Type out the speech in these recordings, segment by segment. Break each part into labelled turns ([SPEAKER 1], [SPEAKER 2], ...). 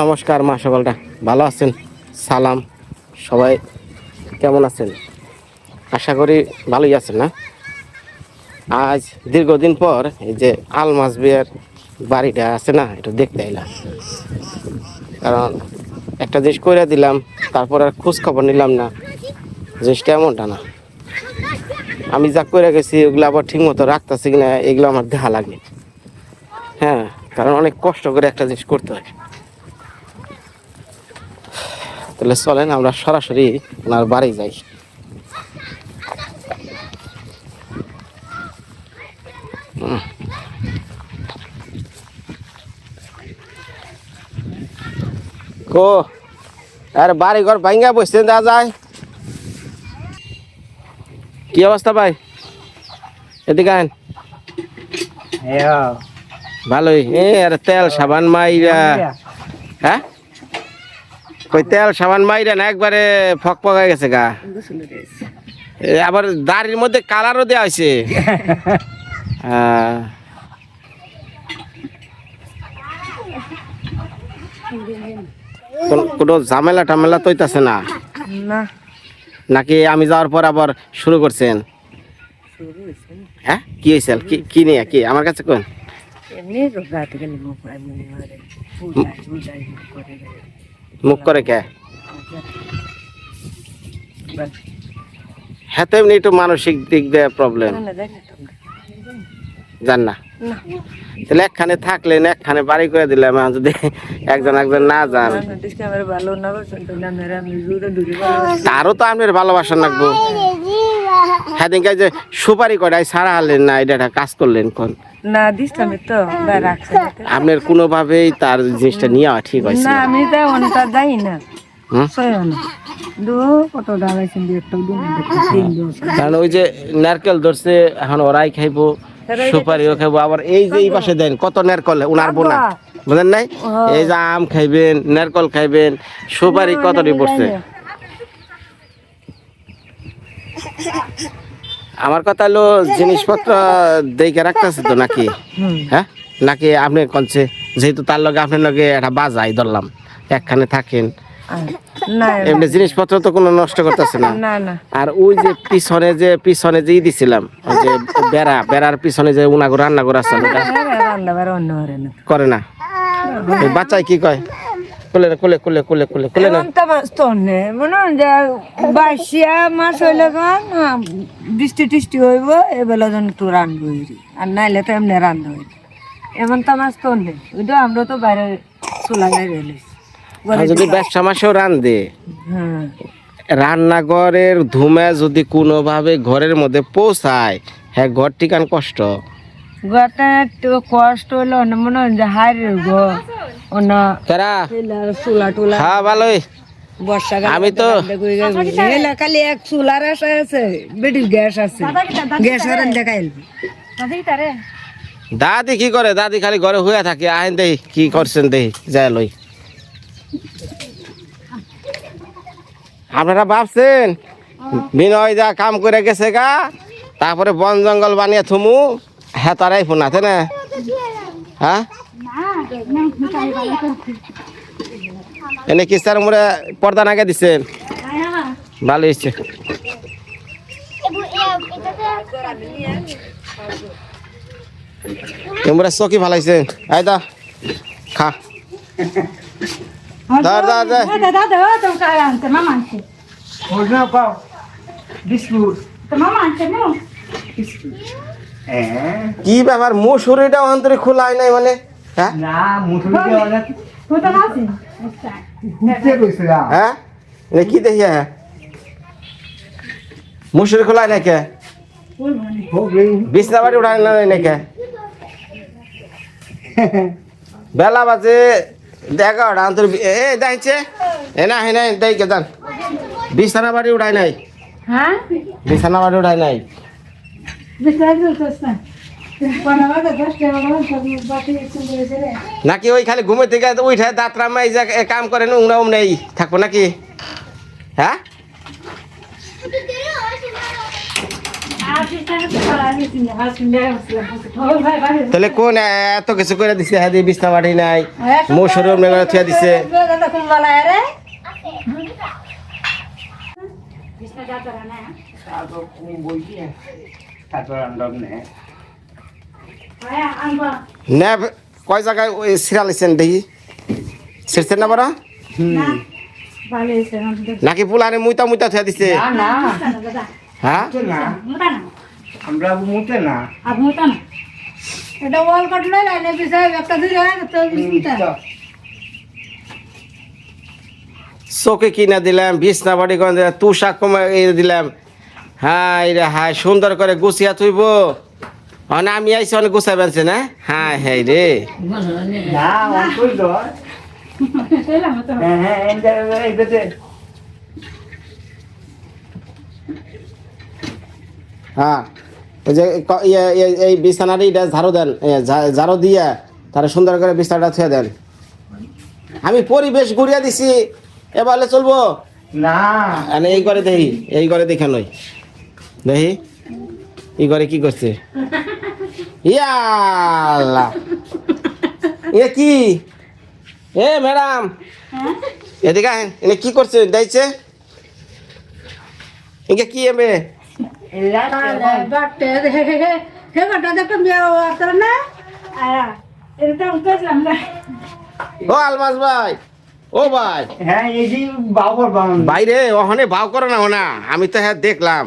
[SPEAKER 1] নমস্কার, মা সকলটা। ভালো আছেন? সালাম। সবাই কেমন আছেন? আশা করি ভালোই আছেন, না? আজ দীর্ঘদিন পর এই যে আলমাস বিয়ের বাড়িটা আছে, না, এটা দেখতে এলাম। কারণ একটা জিনিস করে দিলাম, তারপর আর খোঁজ খবর নিলাম না। জিনিসটা এমনটা না। আমি যা করে গেছি ওগুলো আবার ঠিক মতো রাখতেছি কিনা, এগুলো আমার দেখা লাগে হ্যাঁ কারণ অনেক কষ্ট করে একটা জিনিস করতে হয়। তাহলে চলেন আমরা সরাসরি ওনার বাড়ি যাই। কো আরে বাড়ি ঘর ভাঙ্গা বসতে দেওয়া যায়। কি অবস্থা ভাই? এদিকে আইন ভালোই। এ আর তেল সাবান মাইরা। হ্যাঁ? কই তেল সাবান মাইরা না একবারে ফক ফক হয়ে গেছে গা। এ আবার দাড়ির মধ্যে কালারও দেওয়া হয়েছে। হ্যাঁ। কোনো ঝামেলা টামেলা তৈতাছে না?
[SPEAKER 2] না।
[SPEAKER 1] নাকি আমি যাওয়ার পর আবার শুরু করছেন? হ্যাঁ? কি হয়েছে? কি কি নিয়ে? কি? আমার কাছে কোন?
[SPEAKER 2] মুখ করে
[SPEAKER 1] কে হ্যাঁ তো এমনি একটু মানসিক দিক দিয়ে প্রবলেম। জান না
[SPEAKER 2] না,
[SPEAKER 1] তাহলে একখানে থাকলেন একখানে বাড়ি করে দিলাম যদি একজন একজন না যান তারও তো আপনার ভালোবাসা লাগবো হ্যাঁ দিনকে যে সুপারি কটাই সারা হারলেন না এটা একটা কাজ করলেন কোন
[SPEAKER 2] না দিছিলাম তো রাখছে।
[SPEAKER 1] আপনার কোনোভাবেই তার জিনিসটা নিয়ে ঠিক হয়েছে
[SPEAKER 2] না আমি যাই না।
[SPEAKER 1] কারণ ওই যে নারকেল ধরছে এখন ওরাই খাইবো সুপারিও খাইবো। আবার এই যে এই পাশে দেন কত নারকল উনার বোনা। বুঝেন নাই? এই যে আম খাইবেন নারকল খাইবেন সুপারি কতটি পড়ছে আমার কথা হলো জিনিসপত্র দেখে রাখতেছে তো নাকি? হ্যাঁ? নাকি আপনি কনছে যেহেতু তার লগে আপনার লগে একটা বাজাই ধরলাম একখানে থাকেন। এমনি জিনিসপত্র তো কোনো নষ্ট করতেছে না। আর ওই যে পিছনে যে পিছনে যে দিছিলাম ওই যে বেড়া বেড়ার পিছনে যে উনাগো রান্না করে আসছে
[SPEAKER 2] করে না।
[SPEAKER 1] বাচ্চাই কি কয়? কোলে কোলে কোলে কোলে কোলে কোলে না।
[SPEAKER 2] তো তো বৃষ্টি টিষ্টি হইব এবেলা রান্ধবো এরি। আর নাইলে তো এমনি রান্ধা হইব এমন তো মাছ তো তো বাইরে
[SPEAKER 1] যদি ব্যবসা মাসেও রান্ধে
[SPEAKER 2] হ্যাঁ।
[SPEAKER 1] রান্নাঘরের ধুমে যদি কোনোভাবে ঘরের মধ্যে পৌঁছায় হ্যাঁ ঘর টিকান কষ্ট।
[SPEAKER 2] কষ্ট হইলে মনে হয় গো
[SPEAKER 1] তারা
[SPEAKER 2] চুলা টুলা
[SPEAKER 1] হ্যাঁ ভালোই।
[SPEAKER 2] বর্ষাকাল
[SPEAKER 1] আমি তো-
[SPEAKER 2] এলা খালি এক চুলার আশা আছে বেটির গ্যাস আছে। গ্যাস হরেন দেখাইল
[SPEAKER 1] দাদি কি করে? দাদি খালি ঘরে হয়ে থাকে। আহেন দেই কি করছেন দেই? যাই লই। আপনারা ভাবছেন বিনয় যা কাম করে গেছে গা তারপরে বন জঙ্গল বানিয়ে থুমু। হ্যাঁ তারাই ফোনাতে না? হ্যাঁ? এনে কিস্তার মোড়ে পর্দা নাগে দিছেন। ভালো হয়েছে তোমরা চকি ভালাইছে আই দা খা। ধর ধর ধর কি ব্যাপার? মুসুরিটা অন্তরে খোলাই নাই মানে? হ্যাঁ? হ্যাঁ কি দেখি হ্যাঁ? মুসুরি খোলাই নাই কে? বিছনা বাড়ি উঠাই নাই নাই কে বেলা বাজে এগারোটা অন্তর এ দেখছে এ না হ্যাঁ নাই দেই কে জান। বিছানা বাড়ি উঠাই নাই।
[SPEAKER 2] হ্যাঁ?
[SPEAKER 1] বিছানা বাড়ি উঠাই নাই। নাকি ওই খালি ঘুমে থেকে উঠে দাঁত রামাই যে এ কাম করে উম নেই। থাকব নাকি? হ্যাঁ? তাহলে কোন এত কিছু করে দিছে? হ্যাঁ দিয়ে বিছনা বাড়ি নাই মৌসুরম নেলা থিয়া দিছে। না? কয় জায়গায় ওই সিরা লিছেন দেখি? ছিড়ছেন না বড় নাকি পুলানে মুইতা মুইতা থিয়া দিছে? হ্যাঁ
[SPEAKER 3] আমরা মুতে না।
[SPEAKER 2] এটা ওয়াল কাট লাইনে পিছায় একটা দিলে তো বিস্মিতা
[SPEAKER 1] চোখে কিনা দিলাম বিছনা বাড়ি দিলাম তুষা কমে দিলাম। হাই রে হাই সুন্দর করে গুছিয়া থইব। মানে আমি আইসি অনেক গুছাই বেলছে না? হাই হাই রে।
[SPEAKER 3] হ্যাঁ এই-
[SPEAKER 1] যে ইয়ে- ইয়ে- এই বিছানার ঝাড়ু দেন ঝাড়ু দিয়া তারা সুন্দর করে বিছানাটা থুয়ে দেন। আমি পরিবেশ ঘুরিয়ে দিছি এবারে চলবো?
[SPEAKER 3] না।
[SPEAKER 1] এই করে দেখি এই করে দেখে নই। দেখি। এই করে কি করছে? ইয়াল্লা। এ কি? এ ম্যাডাম। এদিকে এনে কি করছে? দেখছে? ইনকে কি
[SPEAKER 2] এটা
[SPEAKER 1] ও আলমাস ভাই। ও ভাই।
[SPEAKER 3] হ্যাঁ এই যে বাবর বাউন
[SPEAKER 1] বাইরে ওখানে ভাও করো না না আমি তো হ্যাঁ দেখলাম।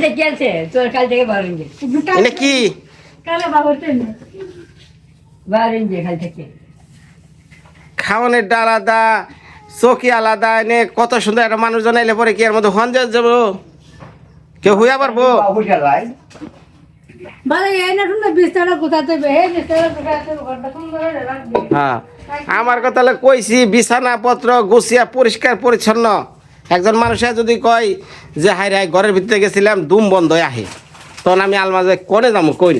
[SPEAKER 4] দেখিয়েছে তোর কাল থেকে
[SPEAKER 1] এনে কি?
[SPEAKER 2] কালে বাবুতে
[SPEAKER 4] বারণ যে কাল থেকে।
[SPEAKER 1] খাওয়ানোর ডাল আলাদা চকি আলাদা এনে কত সুন্দর একটা মানুষজন এলে পরে কি এর মধ্যে হন যাব? কেউ হইয়া পারব হ্যাঁ। আমার কথা হলো কইছি বিছানাপত্র গুছিয়া পরিষ্কার পরিচ্ছন্ন একজন মানুষে যদি কয় যে হাই হাই ঘরের ভিতরে গেছিলাম দুম বন্ধ হয়ে আহে তখন আমি আলমাজে কোনে যাব কই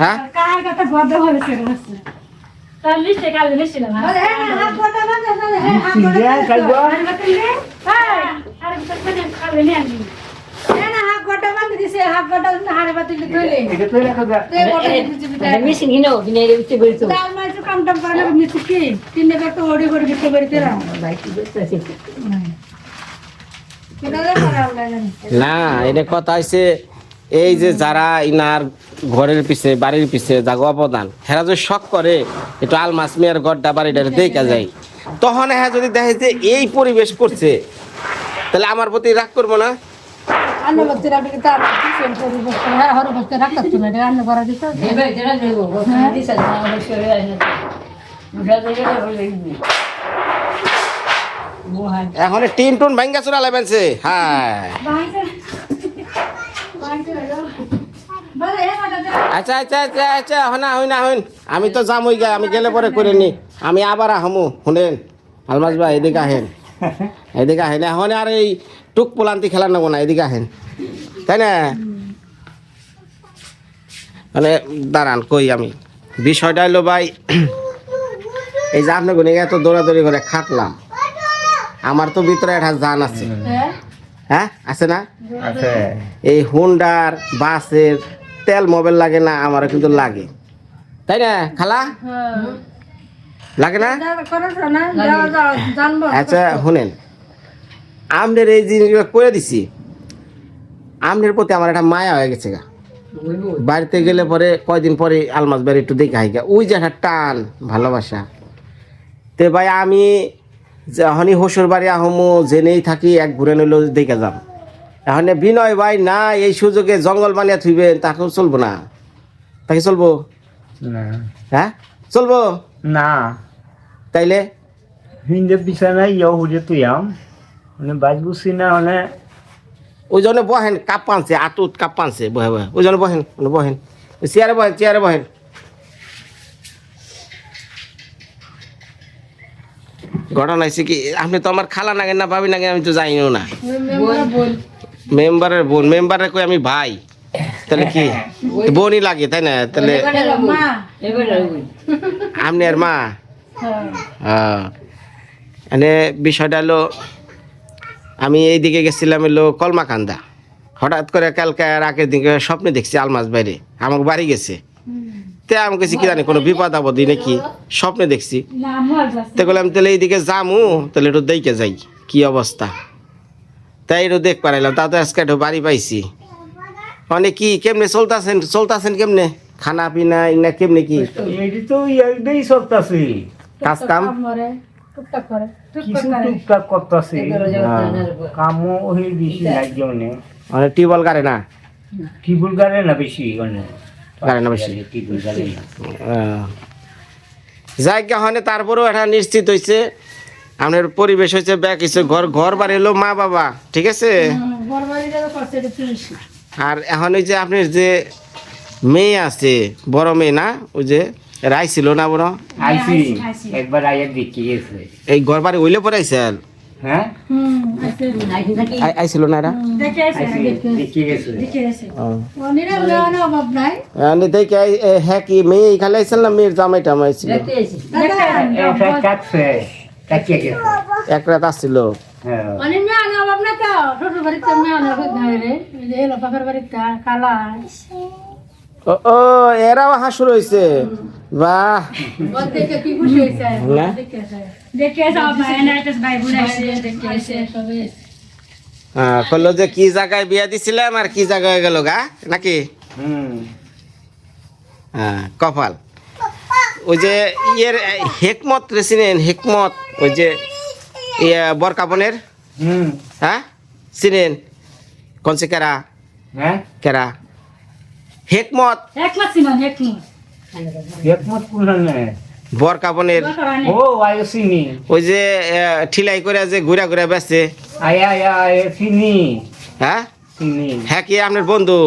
[SPEAKER 1] হ্যাঁ
[SPEAKER 2] কাল দিছে
[SPEAKER 3] এটা তো রাখা যা।
[SPEAKER 2] বিটা
[SPEAKER 4] হিনো বিনে
[SPEAKER 2] তার কাম টাম করে না মিছে কি? তিন বার তো ওড়ি ওড়ি বিতে বেরিতে রা
[SPEAKER 4] ভাই কি বলতেছে
[SPEAKER 2] কেন রে করা লাগে
[SPEAKER 1] না এটা কথা হয়েছে এই যে যারা ইনার ঘরের পিছে বাড়ির পিছে জাগোয়া প্রদান হেরা যদি শখ করে একটু আলমাস মেয়ের ঘরটা বাড়িটা দেখা যায়। তখন হ্যাঁ যদি দেখে যে এই পরিবেশ করছে তাহলে আমার প্রতি রাগ করব না?
[SPEAKER 2] হ্যাঁ।
[SPEAKER 1] এখন টিন টুন ভাঙ্গা চুরা লাগবেনছে হ্যাঁ। আচ্ছা আচ্ছা আচ্ছা আচ্ছা হনা হই না হইন আমি তো যামই গা আমি গেলে পরে করে নি। আমি আবার আহমু শুনেন। আলমাস ভাই এদিকে আহেন। এদিকে আহেন। এখন আর এই টুক পোলান্তি খেলা নেব না এদিকে আহেন। তাই না? মানে দাঁড়ান কই আমি? বিষয়টা হলো ভাই এই যে আপনি গুনে এত দৌড়াদৌড়ি করে খাটলাম। আমার তো ভিতরে একটা জান আছে।
[SPEAKER 2] হ্যাঁ?
[SPEAKER 1] হ্যাঁ? আছে না?
[SPEAKER 3] আছে।
[SPEAKER 1] এই হুন্ডার বাসের তেল মোবাইল লাগে না আমারও কিন্তু লাগে। তাই না খালা? লাগে না? আচ্ছা শুনেন। আমনের এই জিনিসগুলো করে দিছি। আমনের প্রতি আমার একটা মায়া হয়ে গেছে গা। বাড়িতে গেলে পরে কয়দিন পরে আলমাস বাড়ি একটু দেখে হাইগা ওই যে একটা টান ভালোবাসা। তে ভাই আমি যখনই হসুর বাড়ি আহমু জেনেই থাকি এক ঘুরে নইলেও দেখে যাম। এখন বিনয় ভাই না এই সুযোগে জঙ্গল বানিয়ে থুইবেন তাকে চলবো না। তাকে চলবো? হ্যাঁ? চলবো?
[SPEAKER 3] না।
[SPEAKER 1] তাইলে?
[SPEAKER 3] হিন্দে বিছানায় ইয়ে হুজে তুই আম। মানে বাজ বুঝছি না মানে
[SPEAKER 1] ওই জন্য বহেন কাপ পানছে আতুত কাপ পানছে বহে। বহে ওই জন্য বহেন। বহেন চেয়ারে বহেন চেয়ারে বহেন। ঘটনা হয়েছে কি আপনি তো আমার খালা নাগেন না ভাবি নাগেন আমি তো জানিও না। মেম্বারের বোন মেম্বারের কই আমি ভাই। তাহলে কি? বোনই লাগে তাই না? তাহলে আপনি আর মা?
[SPEAKER 2] হ্যাঁ।
[SPEAKER 1] হ্যাঁ। মানে বিষয়টা হলো আমি এইদিকে গেছিলাম এলো কলমাকান্দা। হঠাৎ করে কালকে রাকের দিকে স্বপ্নে দেখছি আলমাস বাইরে। আমাকে বাড়ি গেছে। তে আমি কাছে কি জানি কোনো বিপদ আপদ নাকি? স্বপ্নে দেখছি। তে বললাম তাহলে এইদিকে যামু তাহলে একটু দেখে যাই কি অবস্থা? তাই একটু দেখ পারাইলাম। তা তো আজকে একটু বাড়ি পাইছি। মানে কি কেমনে চলতেছেন চলতেছেন কেমনে? খানা পিনা ইনা কেমনে কি?
[SPEAKER 3] তো
[SPEAKER 1] কাজ কাম?
[SPEAKER 4] টুকটাক করে
[SPEAKER 3] কিছু টুকটাক করতেছে। কামও বেশি নাই জনে
[SPEAKER 1] মানে। টিউবওয়েল গাড়ে না?
[SPEAKER 3] টিবুল গাড়ে না বেশি মানে।
[SPEAKER 1] গাড়ে না বেশি।
[SPEAKER 3] টিবুল গাড়ে না।
[SPEAKER 1] জায়গা তারপরেও এটা নিশ্চিত হয়েছে আপনার পরিবেশ হয়েছে ব্যাগ হয়েছে ঘর ঘর বাড়ি এলো মা বাবা ঠিক আছে? আর এখন ওই যে আপনার যে মেয়ে আছে বড় মেয়ে না ওই যে রাই ছিল না বড়?
[SPEAKER 3] আইসি। একবার আইয়া দেখি গেছে।
[SPEAKER 1] এই ঘর বাড়ি ওইলে পরে আইসেন
[SPEAKER 3] হ্যাঁ?
[SPEAKER 4] হুম
[SPEAKER 1] আইছিল না এরা?
[SPEAKER 4] দেখে আছে
[SPEAKER 3] আইসি গেছে।
[SPEAKER 4] দেখে আছে অনিরা উড়ানো অভাব নাই।
[SPEAKER 1] আমি দেখি আই- এ, হ্যাঁ কি মেয়ে এখানে আইছিল না মেয়ের জামাই টামাই ছিল
[SPEAKER 4] দেখে
[SPEAKER 3] এটা কাটছে কাটিয়ে গেছে।
[SPEAKER 1] এক রাত আসছিল।
[SPEAKER 3] হ্যাঁ।
[SPEAKER 4] কালা।
[SPEAKER 1] ও ও এরাও হাসুর হয়েছে বাহ।
[SPEAKER 4] ওর দেখে কি খুশি হয়েছে
[SPEAKER 1] না?
[SPEAKER 4] দেখে আছে দেখে আছে ভাই না এটা ভাই বুড়াইছে দেখে আছে সবে
[SPEAKER 1] হ্যাঁ বলল যে কি জায়গায় বিয়া দিছিলাম আর কি জায়গায় গেল গা নাকি?
[SPEAKER 3] হুম।
[SPEAKER 1] হ্যাঁ কপাল। ওই যে ইয়ের হেকমত রেছিলেন হেকমত ওই যে ইয়ে বরকাপনের
[SPEAKER 3] হুম।
[SPEAKER 1] হ্যাঁ? চিনেন? কনসে কেরা?
[SPEAKER 3] হ্যাঁ?
[SPEAKER 1] কেরা? হেকমত।
[SPEAKER 3] কোন
[SPEAKER 1] বরকাপনের
[SPEAKER 3] ও আয়ো চিনি
[SPEAKER 1] ওই যে ঠিলাই করে যে ঘুরা ঘুরা বেসে
[SPEAKER 3] আয়া আয়া আয়া চিনি
[SPEAKER 1] হ্যাঁ?
[SPEAKER 3] চিনি
[SPEAKER 1] হ্যাঁ কি আপনার বন্ধু?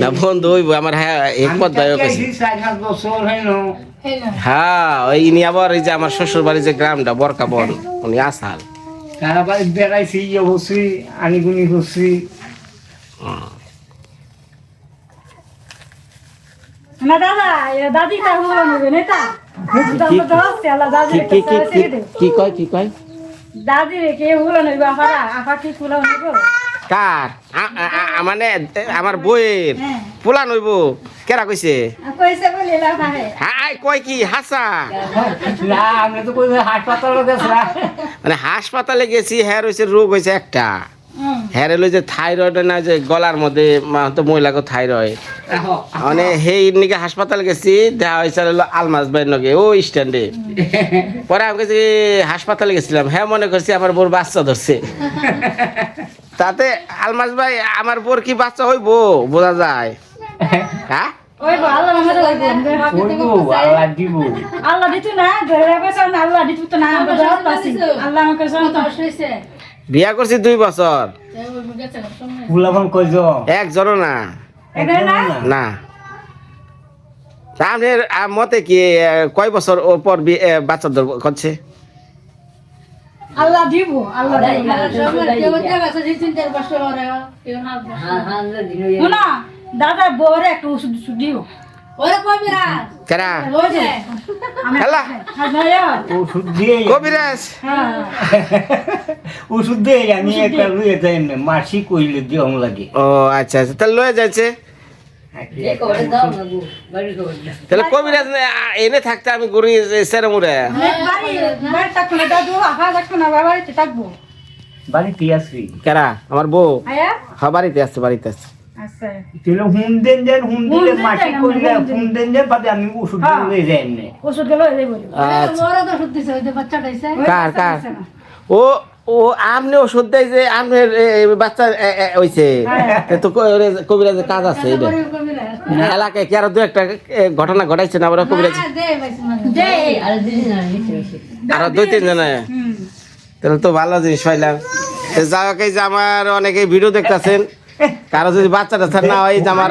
[SPEAKER 1] না বন্ধু হইব আমার হ্যাঁ হেকমত ভাই
[SPEAKER 3] হয়
[SPEAKER 1] হ্যাঁ ওই ইনি আবার এই যে আমার শ্বশুর বাড়ির যে গ্রামটা বরকাবন উনি আসাল।
[SPEAKER 3] তারা বাড়ি বেড়াইছি ইয়ে হচ্ছি আনিগুনি করছি
[SPEAKER 4] না দাদা দাদি তা হলো নেবে নেতা। দাদা তো আসছে আল্লাহ দাদি
[SPEAKER 1] কি কি কি কি- কি কয় কি কয়?
[SPEAKER 4] দাদি রে কে হলো নেবে আফারা? আফা কি হলো নেবে
[SPEAKER 1] কার? আ- আ- আ- মানে আমার বইয়ের।
[SPEAKER 4] হ্যাঁ।
[SPEAKER 1] পোলা নইব? কেরা কইছে?
[SPEAKER 4] কইছে বলে লাভ আছে
[SPEAKER 1] হাই কয় কি? হাসা।
[SPEAKER 3] না আমি তো কই হাসপাতালে
[SPEAKER 1] মানে হাসপাতালে গেছি হ্যাঁ হয়েছে রোগ হয়েছে একটা। হ্যাঁ হলো যে থাইরয়েড না যে গলার মধ্যে তো মহিলাকে থাইরয়েড। মানে সেই নিকে হাসপাতাল গেছি দেখা হয়েছে হলো আলমাস ভাই নগে ও স্ট্যান্ডে। পরে আমি গেছি হাসপাতালে গেছিলাম। হ্যাঁ মনে করছি আমার বোর বাচ্চা ধরছে। তাতে আলমাস ভাই আমার বোর কি বাচ্চা হইব? বোঝা যায়। হ্যাঁ?
[SPEAKER 4] আল্লাহ দিত না আল্লাহ দিত না আল্লাহ আমাকে
[SPEAKER 1] বিয়া করছি দুই বছর।
[SPEAKER 3] কইজ।
[SPEAKER 1] একজনও না।
[SPEAKER 3] না?
[SPEAKER 1] না। আপনার মতে কি কয় বছর পর বাচ্চা ধর করছে?
[SPEAKER 4] আল্লাহ দিব আল্লাহ শোনা দাদা বউরে একটা ওষুধ ওষুধ দিও।
[SPEAKER 1] কেরা?
[SPEAKER 4] ওই
[SPEAKER 1] হেলা
[SPEAKER 3] ওষুধ দিয়ে
[SPEAKER 1] কবিরাজ।
[SPEAKER 4] হ্যাঁ।
[SPEAKER 3] ওষুধ দিয়ে আমি একটা লুয়ে যাই মাসি কইলে দিয়ম লাগে।
[SPEAKER 1] ও আচ্ছা আচ্ছা। তাহলে লয়ে যাচ্ছে। তাহলে কবিরাজ নে- এনে থাকতে আমি ঘুরি সেরে মুড়ে
[SPEAKER 4] থাকব না। বাড়িতে থাকব।
[SPEAKER 3] বাড়িতে আসি
[SPEAKER 1] কেরা? আমার বউ।
[SPEAKER 4] আয়া?
[SPEAKER 1] হ্যাঁ বাড়িতে আসছে বাড়িতে আসছে
[SPEAKER 4] আচ্ছা
[SPEAKER 3] তাহলে হুন দেন যান হুন দিলে কইলে
[SPEAKER 4] হুন দেন।
[SPEAKER 3] যান বাদে আমি ওষুধ দিয়ে লয়ে যাই এমনি
[SPEAKER 4] ওষুধ বলি
[SPEAKER 1] আচ্ছা কার কার? ও ও আপনি ওষুধ দেয় যে বাচ্চা হইছে। তো কবিরাজের কাজ আছে এটা এলাকায় কি আরও দু একটা ঘটনা ঘটাইছে না আবার কবিরাজ? আরও দুই তিন জনে? তাহলে তো ভালো জিনিস পাইলাম। এই যে আমার অনেকে ভিডিও দেখতেছেন। কারও যদি বাচ্চা টাচ্চা না হয় আমার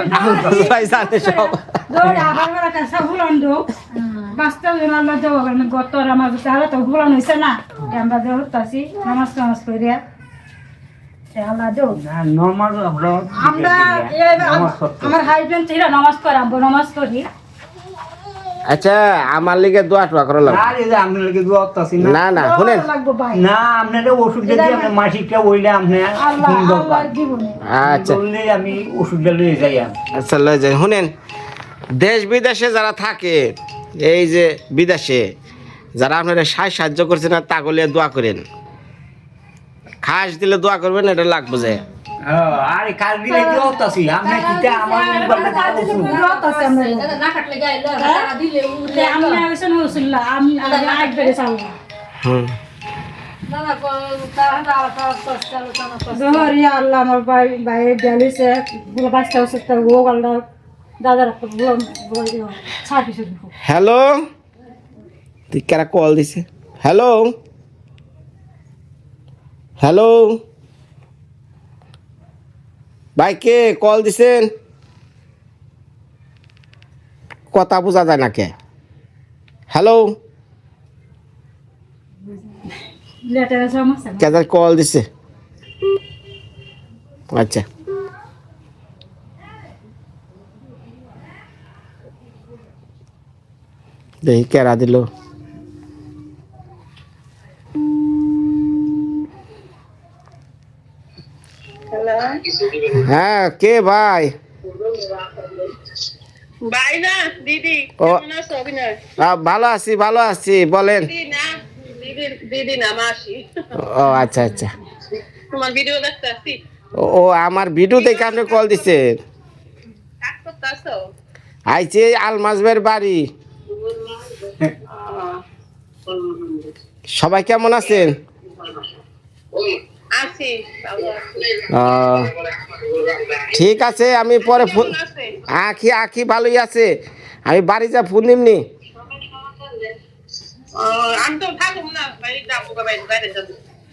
[SPEAKER 1] ভাই জানে সব।
[SPEAKER 4] আল্লাহ গত আমার তাহলে তো ভুলান হয়েছে না। আমরা দেহ তাছি নামাজ টামাজ আল্লাহ
[SPEAKER 3] আমরা
[SPEAKER 4] আমরা হাজবেন্ড ছিল নামাজ করাবো নামাজ করি
[SPEAKER 1] আচ্ছা আমার লিগে দোয়া টোয়া করে লাগবে।
[SPEAKER 3] আর এই যে আপনার লাগে দোয়া করতেছি না।
[SPEAKER 1] না না শুনেন।
[SPEAKER 3] না আপনারা ওষুধ যদি আপনার মাসিকটা
[SPEAKER 4] আল্লাহ আল্লাহ
[SPEAKER 1] আচ্ছা।
[SPEAKER 3] বললে আমি ওষুধটা লয়ে যাই
[SPEAKER 1] আচ্ছা লয়ে যাই। শুনেন দেশ বিদেশে যারা থাকে এই যে বিদেশে যারা আপনারা সাহায্য সাহায্য করছেন না তাগলে দোয়া করেন। খাস দিলে দোয়া করবেন এটা লাগবে যে।
[SPEAKER 3] হ্যাঁ, আরে কাল দিলে কিটা আমার
[SPEAKER 4] আমি আইছেন হইছিলা আমি
[SPEAKER 1] হুম
[SPEAKER 4] জহর ইয়া আল্লাহ আমার ভাই ভাই ডালিছে বাচ্চা আল্লাহ দাদার ছাড়িছে
[SPEAKER 1] হ্যালো তুই কারা কল দিছে হ্যালো হ্যালো ভাই কে কল দিছেন? কথা বোঝা যায় না কে? হ্যালো কে কল দিছে? আচ্ছা। দেখি কেরা দিল? হ্যাঁ কে ভাই?
[SPEAKER 5] ভাই না দিদি
[SPEAKER 1] ও
[SPEAKER 5] কেমন আছো অভিনয়?
[SPEAKER 1] ভালো আছি ভালো আছি বলেন।
[SPEAKER 5] দিদি না মাসি।
[SPEAKER 1] ও আচ্ছা আচ্ছা।
[SPEAKER 5] তোমার ভিডিও দেখতে
[SPEAKER 1] ও আমার ভিডিও দেখে আপনি কল দিছেন। আইছে আলমাজবের বাড়ি। সবাই কেমন আছেন? ঠিক আছে আমি পরে ফোন? আখি আখি ভালোই আছে। আমি বাড়ি যা ফোন দিমনি।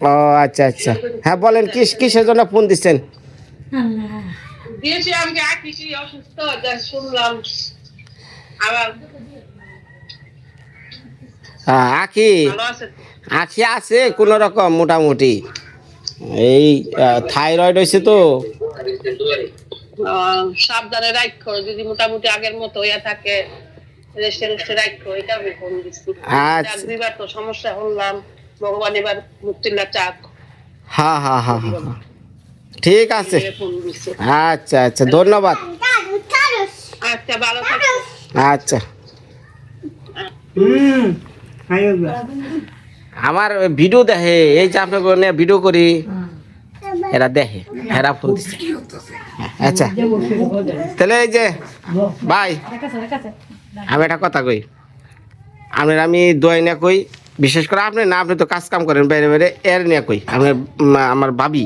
[SPEAKER 5] ও,
[SPEAKER 1] আচ্ছা আচ্ছা। হ্যাঁ বলেন কিস কিসের জন্য ফোন দিচ্ছেন? হ্যাঁ, আখি আখি আছে কোনো রকম মোটামুটি। এই থাইরয়েড হয়েছে তো?
[SPEAKER 5] সাবধানে রাখো যদি মোটামুটি আগের মতো হইয়া থাকে রেস্টে রেস্টে রাখো এটা আমি ফোন দিচ্ছি
[SPEAKER 1] আচ্ছা।
[SPEAKER 5] দুইবার তো সমস্যা হলাম ভগবান এবার মুক্তিল্লা চাক।
[SPEAKER 1] হ্যাঁ হ্যাঁ হ্যাঁ হ্যাঁ। ঠিক আছে। আচ্ছা আচ্ছা ধন্যবাদ।
[SPEAKER 5] আচ্ছা ভালো থাকো।
[SPEAKER 1] আচ্ছা।
[SPEAKER 3] হুম আইও গা।
[SPEAKER 1] আমার ভিডিও দেখে, এই যে আপনাকে ভিডিও করি, এরা দেখে, এরা ফোন দিচ্ছে আচ্ছা তাহলে এই যে, ভাই, আমি একটা কথা কই। আপনার আমি দোয়াই না কই, বিশেষ করে আপনি না, আপনি তো কাজ কাম করেন বাইরে বাইরে, এর নিয়ে কই। আমি আমার ভাবি,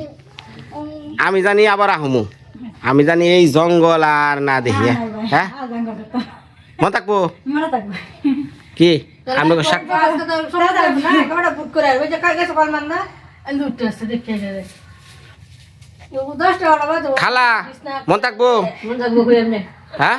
[SPEAKER 1] আমি জানি আবার আহমু, আমি জানি এই জঙ্গল আর না দেখি হ্যাঁ? থাকব?
[SPEAKER 4] মনে থাকবে।
[SPEAKER 1] কি? আপনাকে সাক খালা মন থাকব? হ্যাঁ?